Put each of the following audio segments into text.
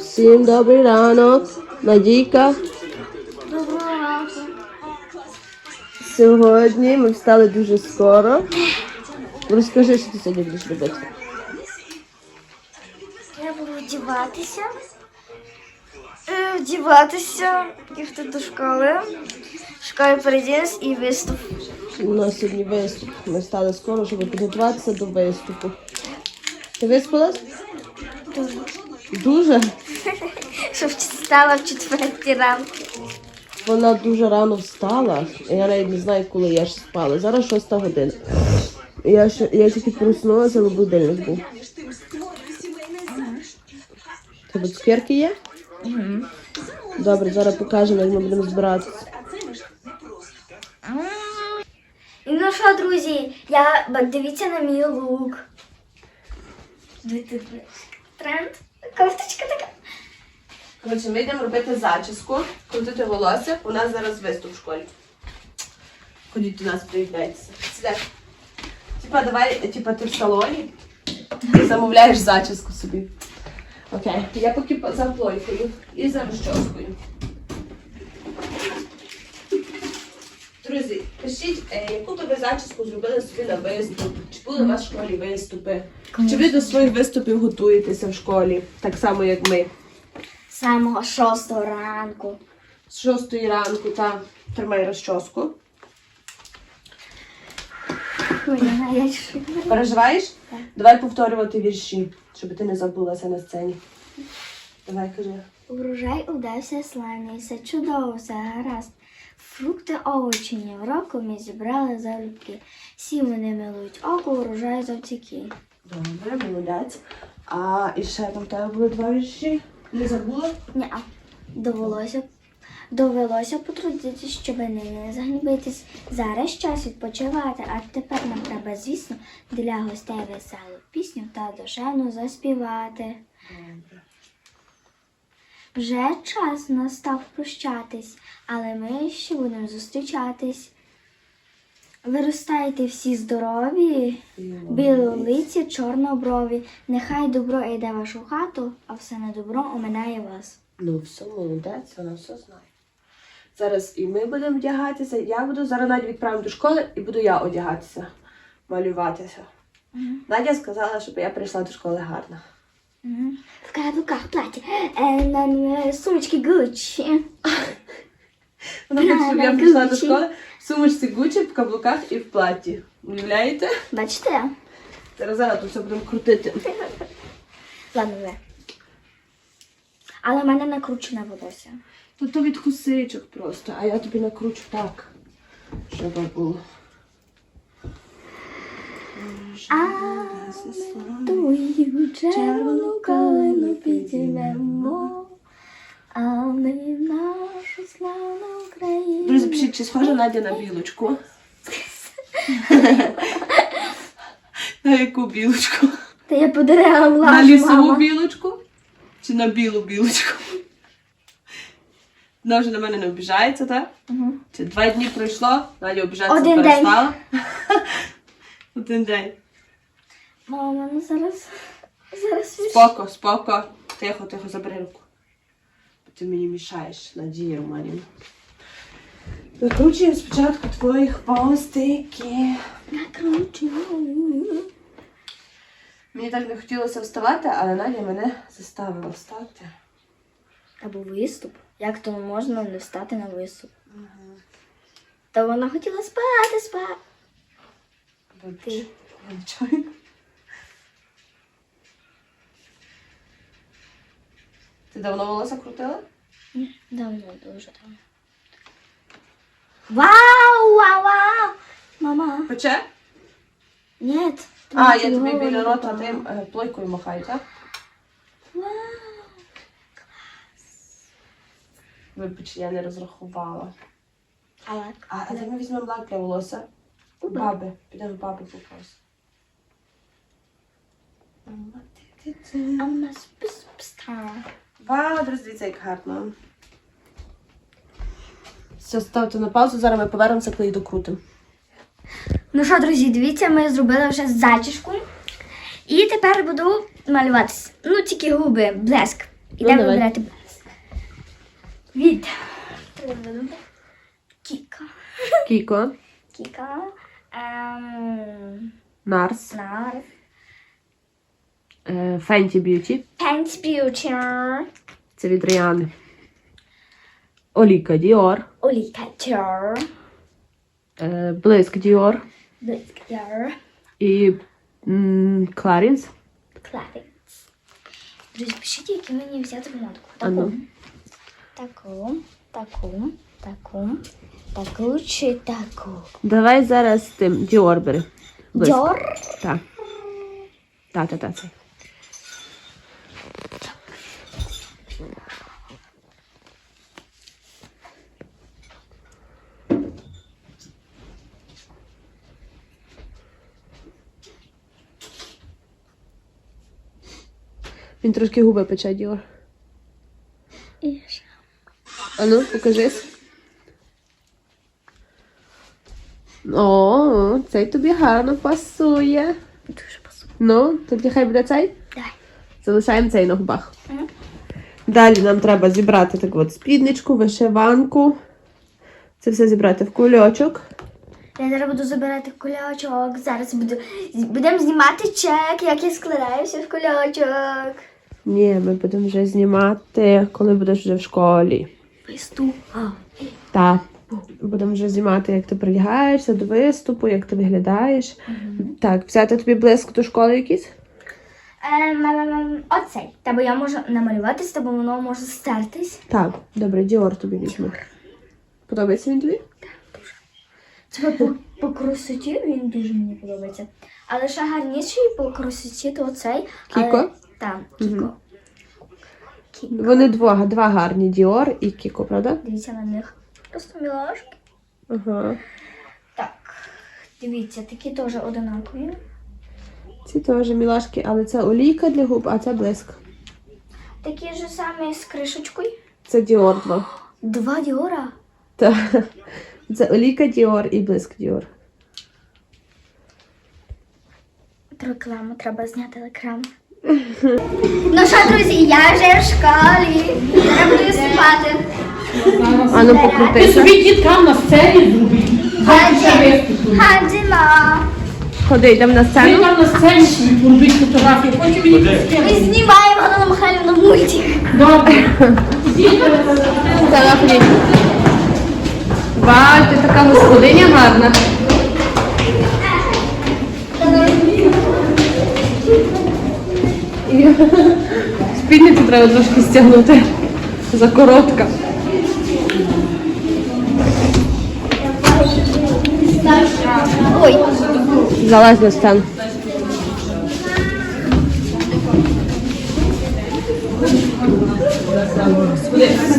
Всім добрий ранок. Надійка. Доброго ранку. Сьогодні ми встали дуже скоро. Розкажи, що ти сьогодні будеш робити. Я буду вдіватися. Е, Вдіватися, їхати до школи. В школі передінес і виступ. У нас сьогодні виступ. Ми встали скоро, щоб підготуватися до виступу. Ти виспалась? Дуже. Дуже. Щоб стала в четвертій ранку. Вона дуже рано встала. Я навіть не знаю, коли я ж спала. Зараз шоста година. Я, ще, я тільки проснулася, але будильник був. Тебе цукерки є? Добре, зараз покажемо, як ми будемо збиратися. І ну що, друзі, я дивіться на мій лук. Дивіться, тренд. Кофточка. Коротше, ми йдемо робити зачіску, крутити волосся. У нас зараз виступ в школі. Ходіть до нас, приєднайтеся. Сідай. Типа, давай, типа, ти в салоні замовляєш зачіску собі. Окей. Я поки по- за плойкою і за розчоскою. Друзі, пишіть, е, яку би ви зачіску зробили собі на виступ? Чи були у вас в школі виступи? Чи ви до своїх виступів готуєтеся в школі, так само як ми? Самого шостого ранку. З шостої ранку та тримай розчоску. Переживаєш? Так. Давай повторювати вірші, щоб ти не забулася на сцені. Давай кажи. Урожай удався славний, все чудово, все гаразд. Фрукти, овочі ні в року ми зібрали залюбки. Всі вони милують око, урожай завтіки. Добре, молодець. А і ще там в тебе були два вірші. Не забула? Ні, довелося, довелося потрудитись, щоб не загнібитись. Зараз час відпочивати, а тепер нам треба, звісно, для гостей веселу пісню та душевно заспівати. Вже час настав прощатись, але ми ще будемо зустрічатись. Виростайте всі здорові, білолиці, чорноброві. Нехай добро йде в вашу хату, а все не добро оминає вас. Ну, все, молодець, вона все знає. Зараз і ми будемо вдягатися. Я буду зараз Надю відправимо до школи і буду я одягатися, малюватися. Надя сказала, щоб я прийшла до школи гарна. Мгм. В каблуках плаття, е, на, на сумочки Гуччі. Вона хоче, щоб я прийшла до школи в сумочці Гуччі, в каблуках і в платі. Уявляєте? Бачите? Зараз зараз тут все будемо крутити. Ладно, ви. Але в мене накручена волосся. То то від хусичок просто, а я тобі накручу так, щоб було. А тую червону калину підіймемо, а ми нашу славну Україну. Друзі, пишіть, чи схожа Надя на білочку? На яку білочку? Та я по деревам лажу, На лісову мама. білочку? Чи на білу білочку? Вона вже на мене не обіжається, так? Мгм. Чи два дні пройшло, Надя обіжатися Один день. перестала. Один день. Мама, ну зараз, зараз Споко, споко. Тихо, тихо, забери руку. Ти мені мішаєш, Надія Романівна. Накручуємо спочатку твої хвостики. накручую. Мені так не хотілося вставати, але Надя мене заставила встати. Та був виступ. Як то можна не встати на виступ? Та вона хотіла спати, спати. Ти. Вибачаю. Ти давно волосся крутила? Давно, дуже давно. Вау, вау, вау! Мама. Пече? Ні. А, я тобі біля рота тим е, плойкою махаю, так? Вау. Вибач, я не розрахувала. А, а де ми візьмемо лак для волосся? У баби. Підемо баби попросимо. Ама спустара. Вау, друзі, дивіться, як гарно. Все, ставте на паузу, зараз ми повернемося, коли їх докрутимо. Ну що, друзі, дивіться, ми зробили вже зачіску. І тепер буду малюватися. Ну, тільки губи, блеск. Ідемо давай. вибирати блеск. Від Кіка. Кіко, Кіка. Ем, Нарс, Нар. Е, Фенті Б'юті. Pants Beauty. Це від Ріани. Оліка Діор. Оліка Тер. Е, Блиск Діор. Блиск Тер. І м, Кларінс. Друзі, пишіть, які мені взяти винотку. А ну. Таку, таку, таку, таку чи таку. Давай зараз тим Діор бери. Дьор. Так. Так, так, так. Цей. Він трошки губи пече Діор. І ще. А ну, покажись. О, цей тобі гарно пасує. Дуже пасує. Ну, тоді хай буде цей. Залишаємо цей на губах. Мгм. Далі нам треба зібрати таку от спідничку, вишиванку. Це все зібрати в кульочок. Я зараз буду забирати кульочок. Зараз буду будемо знімати чек, як я складаюся в кульочок. Ні, ми будемо вже знімати, коли будеш вже в школі. Виступ. Так. Будемо вже знімати, як ти придягаєшся до виступу, як ти виглядаєш. Так, взяти тобі блиск до школи якийсь? Ем, оцей. Та бо я можу намалювати з тобою, воно може стертись. Так, добре, Діор тобі візьму. Подобається він тобі? Це по, по красоті він дуже мені подобається. Але ще гарніший по красоті, то оцей. Кіко? Так, Кіко. Кіко. Вони два, два гарні Діор і Кіко, правда? Дивіться на них. Просто мілашки. Ага. Так. Дивіться, такі теж одинакові. Ці теж мілашки, але це олійка для губ, а це блиск. Такі ж самі з кришечкою. Це Діор два. Два діора. Так. Це олійка Діор і блиск Діор. Рекламу треба зняти рекламу. ну що, друзі, я вже в школі. Зараз буду виступати. А ну Ти покрутися. собі діткам на сцені зробіть. Ходімо. Ходи, йдемо на Ви сцену. там на сцені собі поробіть фотографію. Потім мені Ми знімаємо Галину Михайлівну мультик. Добре. Сцена ходіть. Вау, ти така господиня гарна. І Спідницю треба трошки стягнути. Закоротка. Ой, Залазь на сцену.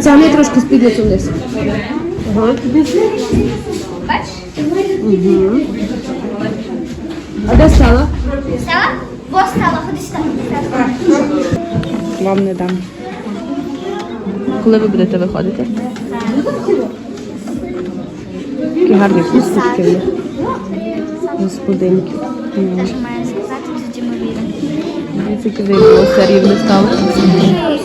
Стягни трошки спідницю вниз. Ага. бачиш? А де стала? Стала? Во стала, ходи сюди. Вам не дам. Коли ви будете виходити? Які гарні хусточки. Господинки. Те, що маю сказати, тоді ми віримо. Дивіться, рівне стало.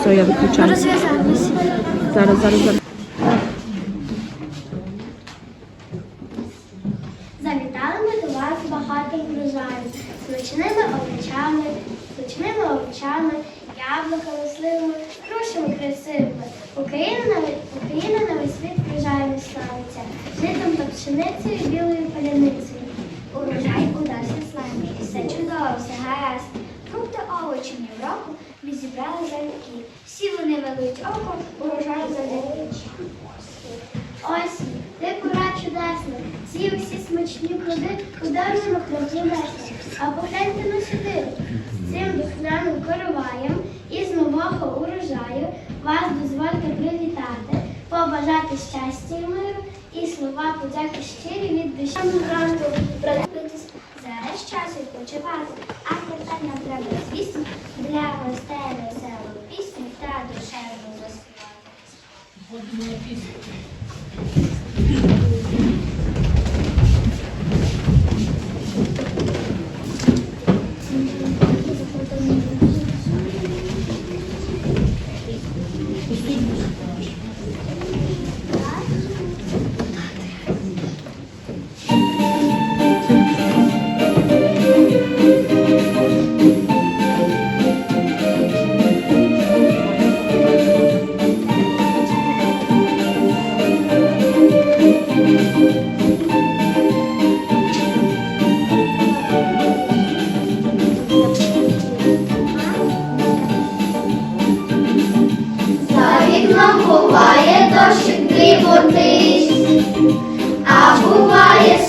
Все, я виключаю. Розв'язалися. Зараз, зараз, зараз. Завітали ми до вас багатим врожаєм, смачними овочами, смачними овочами, яблуками, сливами, грушами красивими. Україна на, ве- Україна на весь світ врожаями славиться, житом та пшеницею, білою паляницею. Урожай удався славний, все чудово, все гаразд. Фрукти овочі року ми зібрали залюбки. Всі око, урожай завдяки. Ось, ти пора чудесна, ці усі смачні плоди у дарунок нам. А погляньте на сюди, цим духмяним короваєм із нового урожаю вас дозвольте привітати, побажати щастя і миру і слова подяки щирі від душі ранку продивитись. Зараз час відпочивати, а тепер нам треба, звісно, для гостей веселу пісню та душевну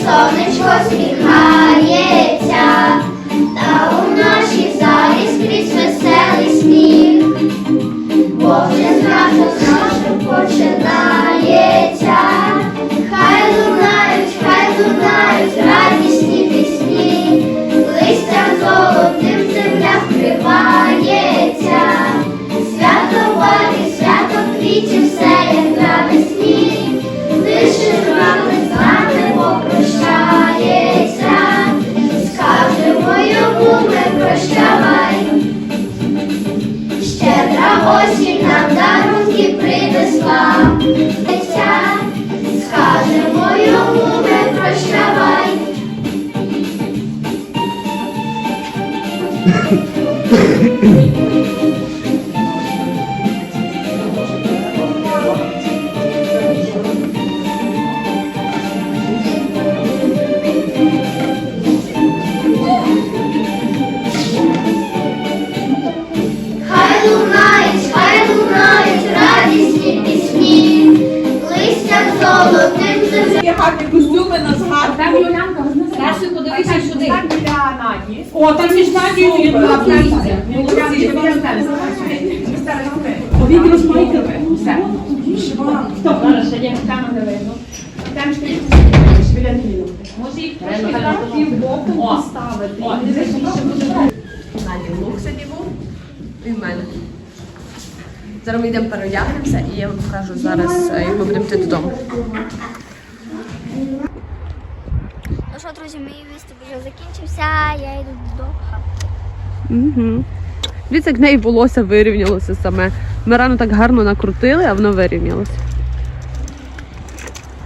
somente vós filhos. Повік розмайкали. Все. Зараз ще є там не видно. Там ще є біля Ангеліни. Може їх трошки так півбоку поставити. О, дивись, буде. Наді лук сьогодні був. І в мене. Зараз ми йдемо переодягнемося і я вам покажу зараз, е, як ми будемо йти додому. Ну що, друзі, мій виступ вже закінчився, я йду додому. Угу. Дивіться, як в неї волосся вирівнялося саме. Ми рано так гарно накрутили, а воно вирівнялося.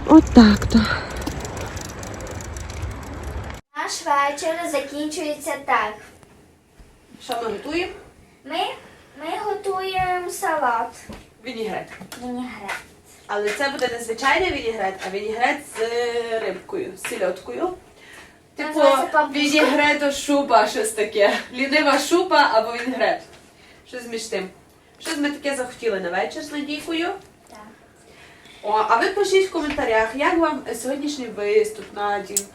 От так то. Наш вечір закінчується так. Що ми готуємо? Ми, ми готуємо салат. Вінігрет. Вінігрет. Але це буде не звичайний вінігрет, а вінігрет з рибкою, з сільоткою. Типу пампушка. шуба, щось таке. Лінива шуба або вінігрет. Щось між тим. Щось ми таке захотіли на вечір з Надійкою. Так. О, а ви пишіть в коментарях, як вам сьогоднішній виступ, Надін,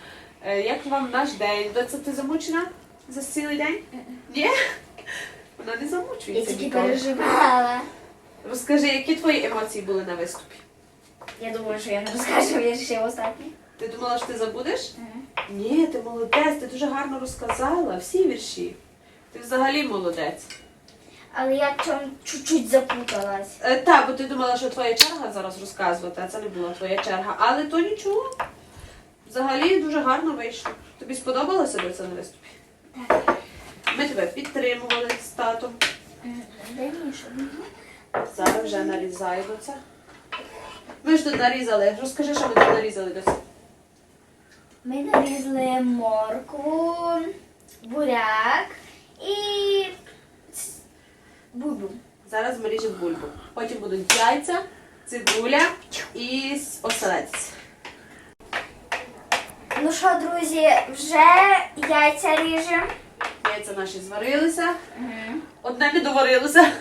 Е, як вам наш день. Доця, ти замучена за цілий день? Ні? Вона не Я тільки переживала. Розкажи, які твої емоції були на виступі? Я думаю, що я не розкажу, я ще останній. Ти думала, що ти забудеш? Ні, ти молодець, ти дуже гарно розказала всі вірші. Ти взагалі молодець. Але я там чуть-чуть запуталась. Е, так, бо ти думала, що твоя черга зараз розказувати, а це не була твоя черга. Але то нічого. Взагалі дуже гарно вийшло. Тобі сподобалося до це на виступі? Так. Ми тебе підтримували з татом. Дальніше. Зараз вже нарізаю до це. Ми ж тут нарізали. Розкажи, що ми тут нарізали до це. Ми нарізали моркву, буряк і бульбу. Зараз ми ріжемо бульбу. Потім будуть яйця, цибуля і оселедець. Ну що, друзі, вже яйця ріжемо. Яйця наші зварилися. Одне не доварилося.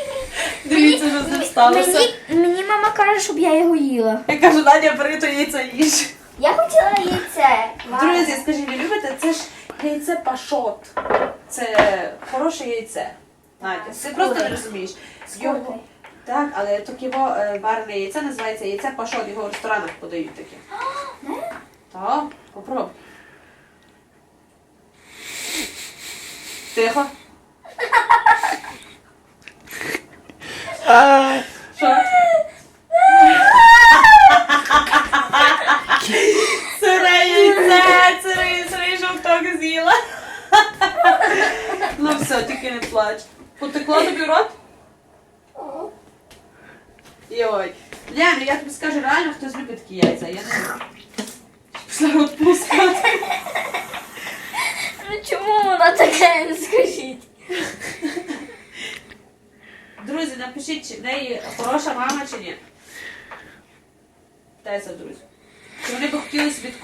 Дивіться, що з ним сталося. Мені, мені мама каже, щоб я його їла. Я кажу, Надя, бери то яйця їж. Я хотіла яйце. Друзі, скажіть, ви любите? Це ж яйце пашот. Це хороше яйце. Надя, ти просто не розумієш. Його... Так, але таке е, варене яйце називається яйце пашот, його в ресторанах подають таке. Так, попробуй. Тихо. Що? Яйце, сирий, сирий жовток з'їла. Ну все, тільки не плач. Потекло тобі рот? Йой. Ля, ну я тобі скажу, реально хтось любить такі яйця. Я не. Пішла рот пускати. Ну чому вона таке, не скажіть? Друзі, напишіть, чи в неї хороша мама чи ні. Теся, друзі. Чи вони б хотіли собі таку